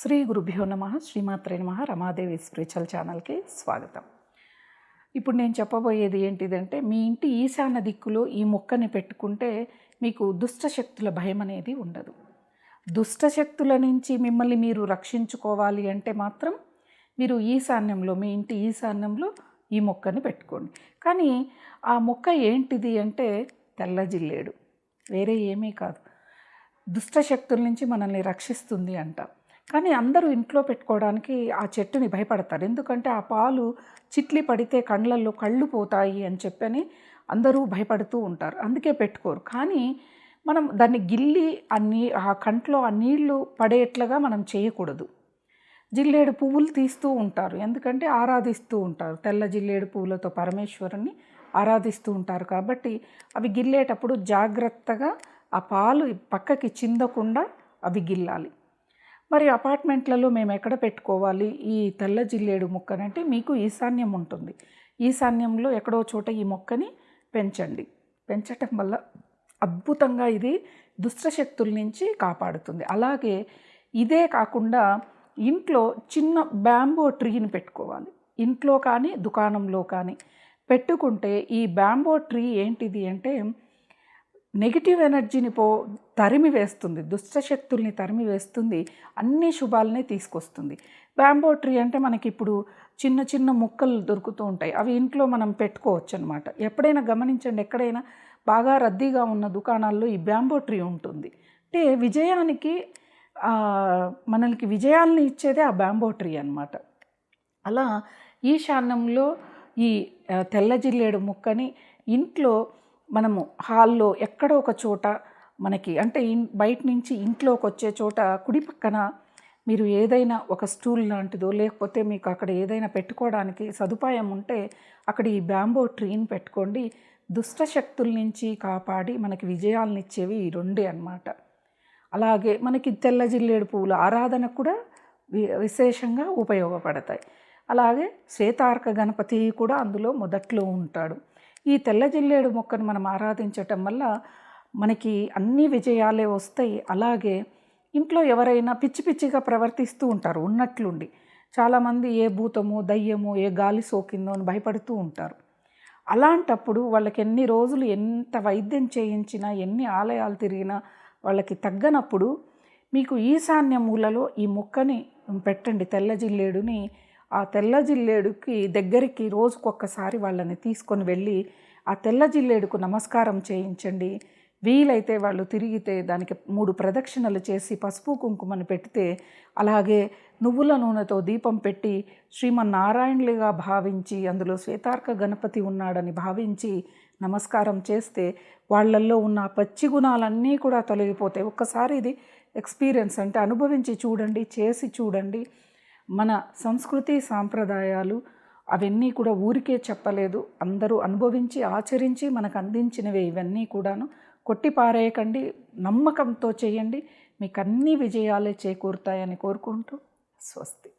శ్రీ గురుభ్యో నమ శ్రీమాత్రే నమ రమాదేవి స్పిరిచువల్ ఛానల్కి స్వాగతం. ఇప్పుడు నేను చెప్పబోయేది ఏంటిదంటే మీ ఇంటి ఈశాన్య దిక్కులో ఈ మొక్కని పెట్టుకుంటే మీకు దుష్ట శక్తుల భయం అనేది ఉండదు. దుష్ట శక్తుల నుంచి మిమ్మల్ని మీరు రక్షించుకోవాలి అంటే మాత్రం మీరు ఈశాన్యంలో మీ ఇంటి ఈశాన్యంలో ఈ మొక్కని పెట్టుకోండి. కానీ ఆ మొక్క ఏంటిది అంటే తెల్ల జిల్లేడు. వేరే ఏమీ కాదు. దుష్ట శక్తుల నుంచి మనల్ని రక్షిస్తుంది అంట. కానీ అందరూ ఇంట్లో పెట్టుకోవడానికి ఆ చెట్టుని భయపడతారు. ఎందుకంటే ఆ పాలు చిట్లి పడితే కళ్ళల్లో కళ్ళు పోతాయి అని చెప్పని అందరూ భయపడుతూ ఉంటారు. అందుకే పెట్టుకోరు. కానీ మనం దాన్ని గిల్లి ఆ నీ ఆ కంట్లో ఆ నీళ్ళు పడేట్లుగా మనం చేయకూడదు. జిల్లేడు పువ్వులు తీస్తూ ఉంటారు. ఎందుకంటే ఆరాధిస్తూ ఉంటారు. తెల్ల జిల్లేడు పువ్వులతో పరమేశ్వరుని ఆరాధిస్తూ ఉంటారు కాబట్టి అవి గిల్లేటప్పుడు జాగ్రత్తగా ఆ పాలు పక్కకి చిందకుండా అవి గిల్లాలి. మరి అపార్ట్మెంట్లలో మేము ఎక్కడ పెట్టుకోవాలి? ఈ తెల్ల జిల్లేడు మొక్కనంటే మీకు ఈశాన్యం ఉంటుంది. ఈశాన్యంలో ఎక్కడో చోట ఈ మొక్కని పెంచండి. పెంచటం వల్ల అద్భుతంగా ఇది దుష్టశక్తుల నుంచి కాపాడుతుంది. అలాగే ఇదే కాకుండా ఇంట్లో చిన్న బ్యాంబో ట్రీని పెట్టుకోవాలి. ఇంట్లో కానీ దుకాణంలో కానీ పెట్టుకుంటే ఈ బ్యాంబో ట్రీ ఏంటిది అంటే నెగిటివ్ ఎనర్జీని పో తరిమి వేస్తుంది దుష్టశక్తుల్ని తరిమి వేస్తుంది అన్ని శుభాలని తీసుకొస్తుంది. బ్యాంబో ట్రీ అంటే మనకి ఇప్పుడు చిన్న చిన్న ముక్కలు దొరుకుతూ ఉంటాయి. అవి ఇంట్లో మనం పెట్టుకోవచ్చు అనమాట ఎప్పుడైనా గమనించండి ఎక్కడైనా బాగా రద్దీగా ఉన్న దుకాణాల్లో ఈ బ్యాంబో ట్రీ ఉంటుంది. అంటే విజయానికి మనకి విజయాల్ని ఇచ్చేదే ఆ బ్యాంబో ట్రీ అనమాట అలా ఈశాన్యంలో ఈ తెల్ల జిల్లేడు ముక్కని ఇంట్లో మనము హాల్లో ఎక్కడో ఒక చోట మనకి అంటే ఇన్ బయట నుంచి ఇంట్లోకి వచ్చే చోట కుడి పక్కన మీరు ఏదైనా ఒక స్టూల్ లాంటిదో లేకపోతే మీకు అక్కడ ఏదైనా పెట్టుకోవడానికి సదుపాయం ఉంటే అక్కడ ఈ బ్యాంబో ట్రీని పెట్టుకోండి. దుష్ట శక్తుల నుంచి కాపాడి మనకి విజయాలను ఇచ్చేవి ఈ రెండే అన్నమాట. అలాగే మనకి తెల్ల జిల్లేడు పువ్వులు ఆరాధన కూడా విశేషంగా ఉపయోగపడతాయి. అలాగే శ్వేతార్క గణపతి కూడా అందులో మొదట్లో ఉంటాడు. ఈ తెల్ల జిల్లేడు మొక్కను మనం ఆరాధించటం వల్ల మనకి అన్ని విజయాలే వస్తాయి. అలాగే ఇంట్లో ఎవరైనా పిచ్చి పిచ్చిగా ప్రవర్తిస్తూ ఉంటారు ఉన్నట్లుండి. చాలామంది ఏ భూతము దయ్యము ఏ గాలి సోకిందో అని భయపడుతూ ఉంటారు. అలాంటప్పుడు వాళ్ళకి ఎన్ని రోజులు ఎంత వైద్యం చేయించినా ఎన్ని ఆలయాలు తిరిగినా వాళ్ళకి తగ్గనప్పుడు మీకు ఈశాన్య మూలలో ఈ మొక్కని పెట్టండి తెల్ల జిల్లేడుని ఆ తెల్ల జిల్లేడుకి దగ్గరికి రోజుకొక్కసారి వాళ్ళని తీసుకొని వెళ్ళి ఆ తెల్ల జిల్లేడుకు నమస్కారం చేయించండి. వీలైతే వాళ్ళు తిరిగితే దానికి మూడు ప్రదక్షిణలు చేసి పసుపు కుంకుమను పెడితే అలాగే నువ్వుల నూనెతో దీపం పెట్టి శ్రీమన్నారాయణులుగా భావించి అందులో శ్వేతార్క గణపతి ఉన్నాడని భావించి నమస్కారం చేస్తే వాళ్ళల్లో ఉన్న పచ్చి గుణాలన్నీ కూడా తొలగిపోతాయి. ఒక్కసారి ఇది ఎక్స్పీరియన్స్ అంటే అనుభవించి చూడండి చేసి చూడండి. మన సంస్కృతి సాంప్రదాయాలు అవన్నీ కూడా ఊరికే చెప్పలేదు. అందరూ అనుభవించి ఆచరించి మనకు అందించినవే ఇవన్నీ కూడాను. కొట్టి పారేయకండి నమ్మకంతో చేయండి. మీకు అన్ని విజయాలే చేకూరుతాయని కోరుకుంటూ స్వస్తి.